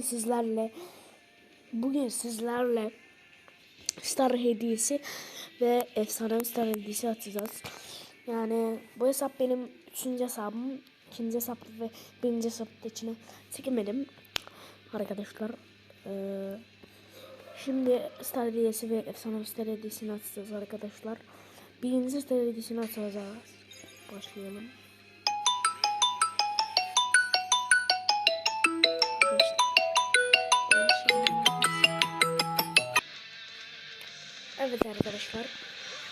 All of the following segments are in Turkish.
bugün sizlerle bugün sizlerle Star hediyesi ve efsane Star hediyesi atacağız. Yani bu hesap benim üçüncü hesabım. ikinci hesap ve birinci hesapta içine çekemedim. Arkadaşlar. Ee, şimdi Star hediyesi ve efsane Star hediyesini atacağız arkadaşlar. Birinci Star hediyesini atacağız. Başlayalım. Evet arkadaşlar.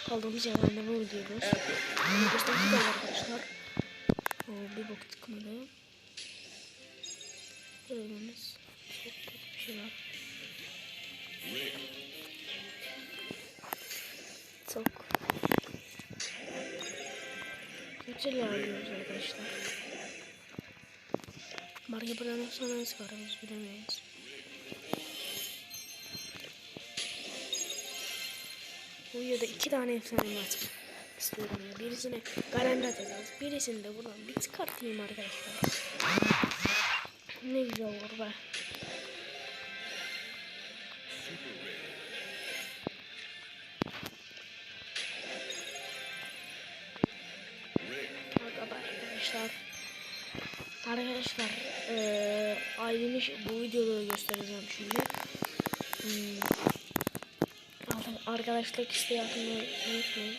Kaldığımız yerden devam ediyoruz. Göstermek de arkadaşlar. Oo, bir bok çıkmadı. Gördüğünüz çok kötü bir şey var. Çok kötü ilerliyoruz arkadaşlar. Mario Bros. sonra nasıl var biz bilemeyiz. Bu videoda iki tane efsane maç istiyorum ya. Birisini garanti atacağız. Birisini de buradan bir çıkartayım arkadaşlar. Ne güzel olur be. Arkadaşlar. Arkadaşlar eee ailemi bu videoda göstereceğim şimdi. Hmm. Ar- Arkadaşlık isteği atmayı unutmayın.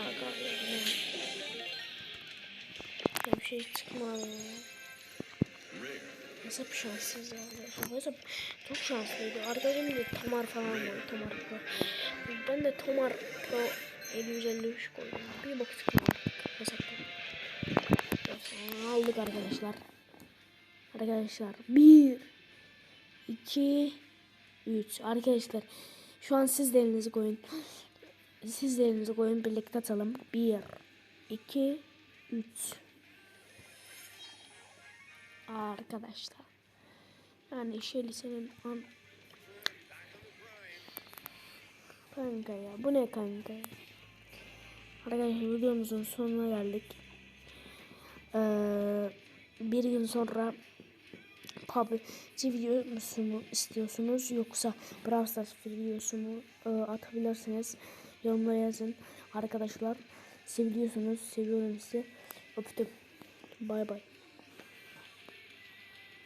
Arkadaşlar bir şey çıkmadı. Nasıl bir şanssız ya. Mesela çok şanslıydı. Arkadaşım da Tomar falan var. Tomar Pro. Ben de Tomar Pro 753 koydum. Bir bak çıkmadı. Hesapta. Aldık arkadaşlar. Arkadaşlar 1 2 3 Arkadaşlar şu an siz de elinizi koyun. Siz de elinizi koyun birlikte atalım. 1 2 3 Arkadaşlar. Yani şey lisenin an Kanka ya bu ne kanka ya? Arkadaşlar videomuzun sonuna geldik. Ee, bir gün sonra PUBG videosu mu istiyorsunuz yoksa Brawl Stars videosu mu e, atabilirsiniz. Yorumlara yazın. Arkadaşlar seviyorsunuz. Seviyorum sizi. Öptüm. Bay bay.